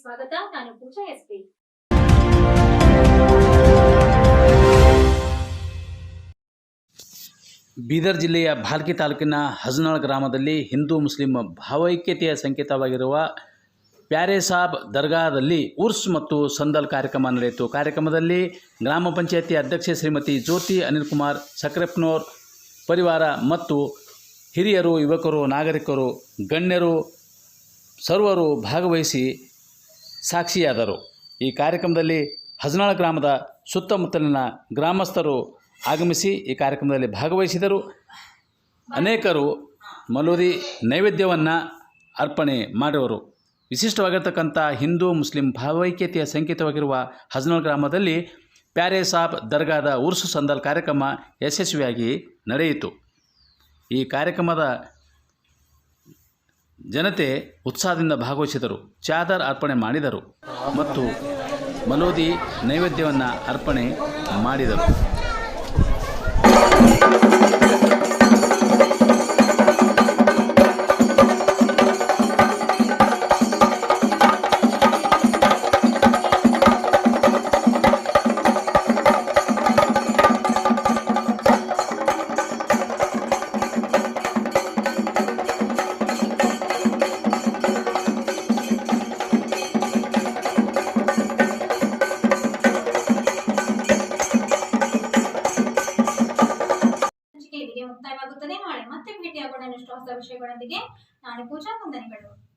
ಸ್ವಾಗತ. ನಾನು ಪೂಜಾ ಎಸ್ಪಿ. ಬೀದರ್ ಜಿಲ್ಲೆಯ ಭಾಲ್ಕಿ ತಾಲೂಕಿನ ಹಜನಾಳ್ ಗ್ರಾಮದಲ್ಲಿ ಹಿಂದೂ ಮುಸ್ಲಿಂ ಭಾವೈಕ್ಯತೆಯ ಸಂಕೇತವಾಗಿರುವ ಪ್ಯಾರೆ ಸಾಬ್ ದರ್ಗಾದಲ್ಲಿ ಉರ್ಸ್ ಮತ್ತು ಸಂದಲ್ ಕಾರ್ಯಕ್ರಮ ನಡೆಯಿತು. ಕಾರ್ಯಕ್ರಮದಲ್ಲಿ ಗ್ರಾಮ ಪಂಚಾಯತಿ ಅಧ್ಯಕ್ಷೆ ಶ್ರೀಮತಿ ಜ್ಯೋತಿ ಅನಿಲ್ ಕುಮಾರ್ ಸಕ್ರೆಪ್ನೋರ್ ಪರಿವಾರ ಮತ್ತು ಹಿರಿಯರು, ಯುವಕರು, ನಾಗರಿಕರು, ಗಣ್ಯರು ಸರ್ವರು ಭಾಗವಹಿಸಿ ಸಾಕ್ಷಿಯಾದರು. ಈ ಕಾರ್ಯಕ್ರಮದಲ್ಲಿ ಹಜನಾಳ ಗ್ರಾಮದ ಸುತ್ತಮುತ್ತಲಿನ ಗ್ರಾಮಸ್ಥರು ಆಗಮಿಸಿ ಈ ಕಾರ್ಯಕ್ರಮದಲ್ಲಿ ಭಾಗವಹಿಸಿದರು. ಅನೇಕರು ಮಲೂರಿ ನೈವೇದ್ಯವನ್ನು ಅರ್ಪಣೆ ಮಾಡುವರು ವಿಶಿಷ್ಟವಾಗಿರ್ತಕ್ಕಂಥ ಹಿಂದೂ ಮುಸ್ಲಿಂ ಭಾವೈಕ್ಯತೆಯ ಸಂಕೇತವಾಗಿರುವ ಹಜನಾಳ್ ಗ್ರಾಮದಲ್ಲಿ ಪ್ಯಾರೆ ಸಾಬ್ ದರ್ಗಾದ ಉರ್ಸು ಸಂದಲ್ ಕಾರ್ಯಕ್ರಮ ಯಶಸ್ವಿಯಾಗಿ ನಡೆಯಿತು. ಈ ಕಾರ್ಯಕ್ರಮದ ಜನತೆ ಉತ್ಸಾಹದಿಂದ ಭಾಗವಹಿಸಿದರು ಚಾದರ್ ಅರ್ಪಣೆ ಮಾಡಿದರು ಮತ್ತು ಮಲೋದಿ ನೈವೇದ್ಯವನ್ನು ಅರ್ಪಣೆ ಮಾಡಿದರು. ಮುಕ್ತಾಯವಾಗುತ್ತದೆ. ನಾಳೆ ಮತ್ತೆ ಭೇಟಿಯಾಗೋಣ. ಇನ್ನಷ್ಟು ಹೊಸ ವಿಷಯಗಳೊಂದಿಗೆ ನಾಳೆ ಪೂಜಾ ವಂದನೆಗಳು